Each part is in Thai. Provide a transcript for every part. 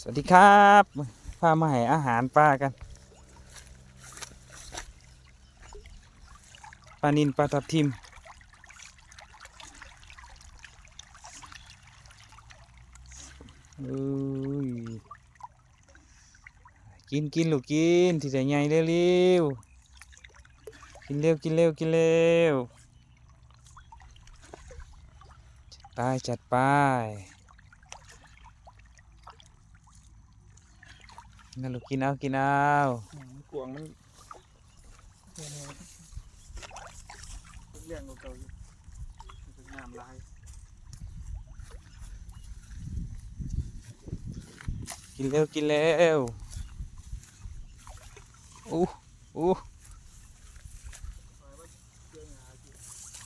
สวัสดีครับพามาให้อาหารปลากันปลานินปลาทับทิมเอ้ยกินกินลูกกินที่ใส่ใหญ่เร็วๆกินเร็วกินเร็วกินเร็วจัดไปจัดไป นั่นลูกกินเอากินเอากวางมันเลี้ยงเก่าๆอยู่เป็นน้ำลายกินเร็วกินเร็วอู้อู้เชื่องหาอยู่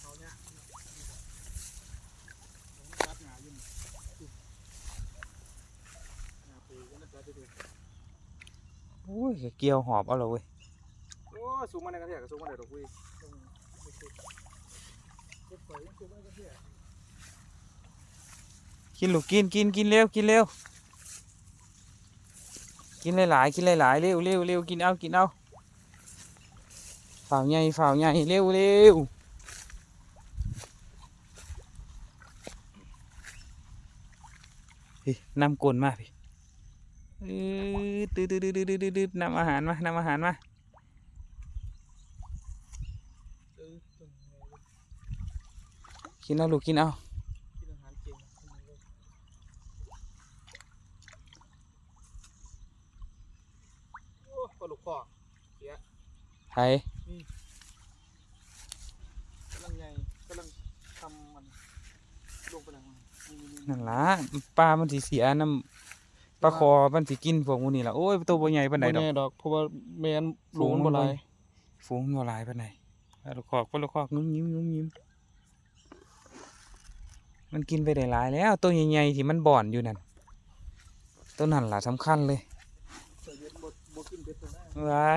เขาเนี่ยตัดหนาอยู่หนาปูก็น่าจะดู อู้ยเกี่ยวหอบเอาเลยเว้ยโอ้สูงมาในกระเทียมสูงมาในดอกกุยเก็บไปยังสูงมาในกระเทียมกินลูกกินกินกินเร็วกินเร็วกินหลายๆกินหลายๆเร็วเร็วเร็วกินเอากินเอาฝ่าวใหญ่ฝ่าวใหญ่เร็วเร็วพี่นำกลนมาพี่ เออตื้อตื้อตื้อตื้อตื้อตื้อนำอาหารมานำอาหารมากินเอาลูกกินเอากินอาหารเก่งโอ้ปลาลูกคอไผ่กำลังไงกำลังทำมันลงไปแล้วนั่นล่ะปลามันสิเสียน้ำ ปลาคอมันสิกินพวกหมูนี่ล่ะโอ้ยตัวบ่ใหญ่ปานใดดอกบ่แน่ดอกเพราะว่าแมนฝูฝูงงมันบ่บ่หลายฝูงบ่หลายปานใดปลาลูกคอกปลาลูกคอกงุ้มยิ้มงุ้มยิ้มมันกินไปได้หลายแล้ว ตัวใหญ่ๆที่มันบ่อนอยู่นั่นตัวนั่นล่ะสำคัญเลยแต่เย็นบ่บ่กินเป็ดตัวได้ไว้